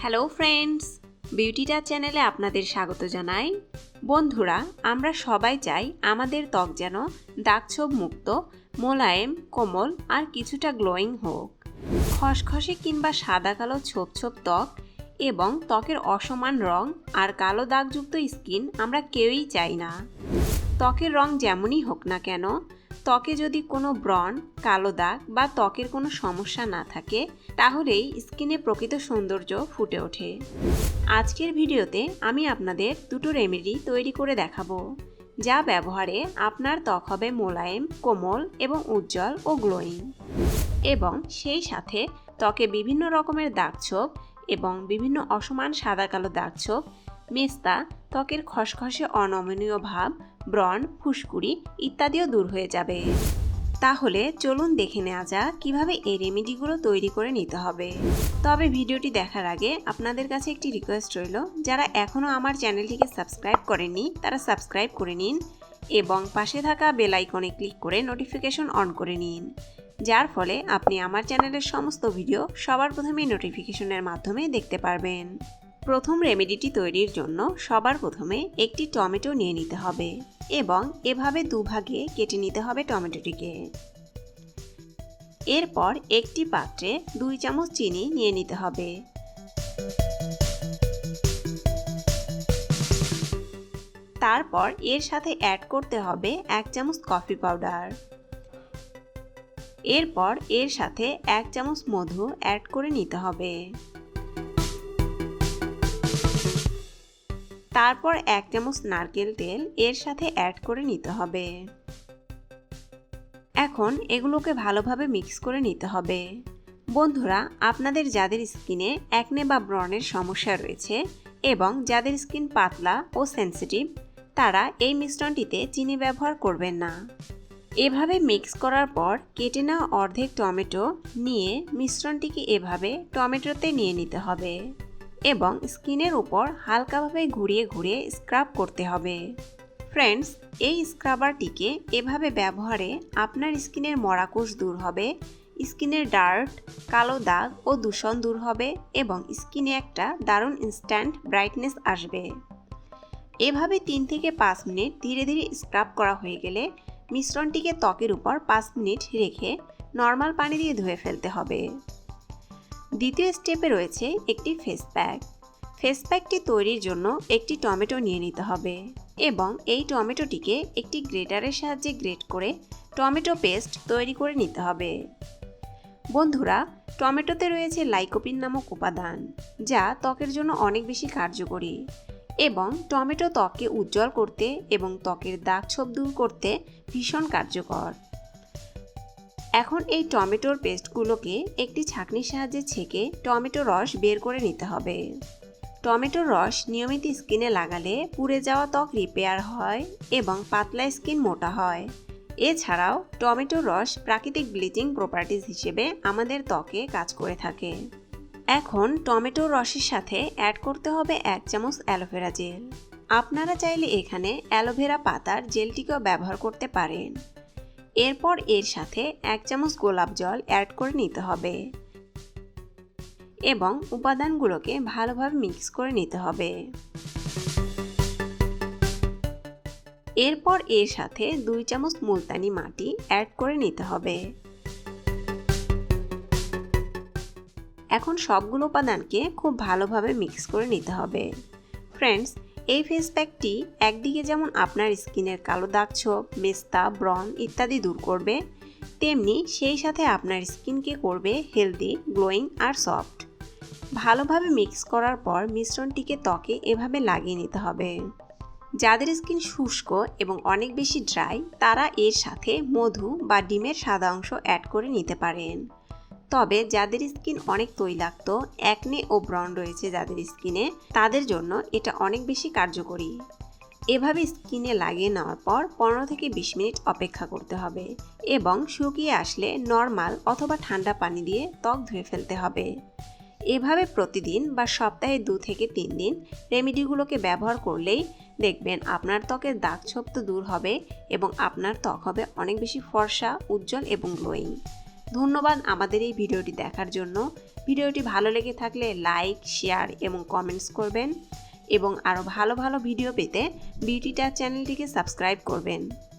Hello friends বিউটিটা চ্যানেলে আপনাদের স্বাগত জানাই। বন্ধুরা, আমরা সবাই চাই আমাদের ত্বক যেন দাগছোপ মুক্ত, মোলায়েম, কোমল আর কিছুটা গ্লোয়িং হোক। খসখসে কিংবা সাদা কালো ছোপ ছোপ ত্বক এবং ত্বকের অসমান রং আর কালো দাগযুক্ত স্কিন আমরা কেউই চাই না। ত্বকের রং যেমনই হোক না কেন ত্বকে যদি কোনো ব্রণ, কালো দাগ বা ত্বকের কোনো সমস্যা না থাকে, তাহলেই স্কিনে প্রকৃত সৌন্দর্য ফুটে ওঠে। আজকের ভিডিওতে আমি আপনাদের দুটো রেমেডি তৈরি করে দেখাবো, যা ব্যবহারে আপনার ত্বক হবে মোলায়েম, কোমল এবং উজ্জ্বল ও গ্লোয়িং। এবং সেই সাথে ত্বকে বিভিন্ন রকমের দাগছোপ এবং বিভিন্ন অসমান সাদা কালো দাগছোপ, মেস্তা, ত্বকের খসখসে অনমনীয় ভাব ব্রণ, ফুসকুড়ি ইত্যাদিও দূর হয়ে যাবে। তাহলে চলুন দেখে নেওয়া যাক কীভাবে এই রেমেডিগুলো তৈরি করে নিতে হবে। তবে ভিডিওটি দেখার আগে আপনাদের কাছে একটি রিকোয়েস্ট রইল, যারা এখনও আমার চ্যানেলটিকে সাবস্ক্রাইব করেননি, তারা সাবস্ক্রাইব করে নিন এবং পাশে থাকা বেল আইকনে ক্লিক করে নোটিফিকেশন অন করে নিন। যার ফলে আপনি আমার চ্যানেলের সমস্ত ভিডিও সবার প্রথমেই নোটিফিকেশনের মাধ্যমে দেখতে পারবেন। প্রথম রেমেডিটি তৈরির জন্য সবার প্রথমে একটি টমেটো নিয়ে নিতে হবে এবং এভাবে দুভাগে কেটে নিতে হবে টমেটোটিকে। এরপর একটি পাত্রে দুই চামচ চিনি নিয়ে নিতে হবে। তারপর এর সাথে অ্যাড করতে হবে এক চামচ কফি পাউডার এরপর এর সাথে এক চামচ মধু অ্যাড করে নিতে হবে। তারপর এক চামচ নারকেল তেল এর সাথে অ্যাড করে নিতে হবে। এখন এগুলোকে ভালোভাবে মিক্স করে নিতে হবে। বন্ধুরা, আপনাদের যাদের স্কিনে একনে বা ব্রণের সমস্যা রয়েছে এবং যাদের স্কিন পাতলা ও সেন্সিটিভ তারা এই মিশ্রণটিতে চিনি ব্যবহার করবেন না। এভাবে মিক্স করার পর কেটে নেওয়া অর্ধেক টমেটো নিয়ে মিশ্রণটিকে এভাবে টমেটোতে নিয়ে নিতে হবে। এবং স্কিনের উপর হালকাভাবে ঘুরিয়ে ঘুরিয়ে স্ক্রাব করতে হবে। ফ্রেন্ডস, এই স্ক্রাবারটিকে এভাবে ব্যবহারে আপনার স্কিনের মরাকোষ দূর হবে, স্কিনের ডার্ট, কালো দাগ ও দূষণ দূর হবে এবং স্কিনে একটা দারুণ ইনস্ট্যান্ট ব্রাইটনেস আসবে। এভাবে তিন থেকে পাঁচ মিনিট ধীরে ধীরে স্ক্রাব করা হয়ে গেলে মিশ্রণটিকে ত্বকের উপর পাঁচ মিনিট রেখে নর্মাল পানি দিয়ে ধুয়ে ফেলতে হবে। দ্বিতীয় স্টেপে রয়েছে একটি ফেস প্যাক ফেস প্যাকটি তৈরির জন্য একটি টমেটো নিয়ে নিতে হবে এবং এই টমেটোটিকে একটি গ্রেটারের সাহায্যে গ্রেট করে টমেটো পেস্ট তৈরি করে নিতে হবে। বন্ধুরা, টমেটোতে রয়েছে লাইকোপিন নামক উপাদান, যা ত্বকের জন্য অনেক বেশি কার্যকরী এবং টমেটো ত্বককে উজ্জ্বল করতে এবং ত্বকের দাগ ছোপ দূর করতে ভীষণ কার্যকর। এখন এই টমেটোর পেস্টগুলোকে একটি ছাঁকনির সাহায্যে ছেঁকে টমেটো রস বের করে নিতে হবে। টমেটোর রস নিয়মিত স্কিনে লাগালে পুড়ে যাওয়া ত্বক রিপেয়ার হয় এবং পাতলা স্কিন মোটা হয়। এছাড়াও টমেটোর রস প্রাকৃতিক ব্লিচিং প্রপার্টিজ হিসেবে আমাদের ত্বকে কাজ করে থাকে। এখন টমেটোর রসের সাথে অ্যাড করতে হবে এক চামচ অ্যালোভেরা জেল। আপনারা চাইলে এখানে অ্যালোভেরা পাতার জেলটিকেও ব্যবহার করতে পারেন। এরপর এর সাথে এক চামচ গোলাপ জল অ্যাড করে নিতে হবে। এবং উপাদানগুলোকে ভালোভাবে মিক্স করে নিতে হবে। এরপর এর সাথে দুই চামচ মুলতানি মাটি অ্যাড করে নিতে হবে। এখন সবগুলো উপাদানকে খুব ভালোভাবে মিক্স করে নিতে হবে। ফ্রেন্ডস এই ফেস প্যাকটি একদিকে যেমন আপনার স্কিনের কালো দাগ ছোপ, মেস্তা ব্রন ইত্যাদি দূর করবে, তেমনি সেই সাথে আপনার স্কিনকে করবে হেলদি গ্লোয়িং আর সফট ভালোভাবে মিক্স করার পর মিশ্রণটিকে ত্বকে এভাবে লাগিয়ে নিতে হবে। যাদের স্কিন শুষ্ক এবং অনেক বেশি ড্রাই তারা এর সাথে মধু বা ডিমের সাদা অংশ অ্যাড করে নিতে পারেন। তবে যাদের স্কিন অনেক তৈলাক্ত একনে ও ব্রণ রয়েছে যাদের স্কিনে, তাদের জন্য এটা অনেক বেশি কার্যকরী। এভাবে স্কিনে লাগিয়ে নেওয়ার পর পনেরো থেকে বিশ মিনিট অপেক্ষা করতে হবে এবং শুকিয়ে আসলে নর্মাল অথবা ঠান্ডা পানি দিয়ে ত্বক ধুয়ে ফেলতে হবে। এভাবে প্রতিদিন বা সপ্তাহে দু থেকে তিন দিন রেমেডিগুলোকে ব্যবহার করলেই দেখবেন আপনার ত্বকের দাগ ছোপ তো দূর হবে এবং আপনার ত্বক হবে অনেক বেশি ফর্সা, উজ্জ্বল এবং গ্লোয়িং। ধন্যবাদ আমাদের এই ভিডিওটি দেখার জন্য। ভিডিওটি ভালো লেগে থাকলে লাইক, শেয়ার এবং কমেন্টস করবেন এবং আরও ভালো ভালো ভিডিও পেতে বিউটিটা চ্যানেলটিকে সাবস্ক্রাইব করবেন।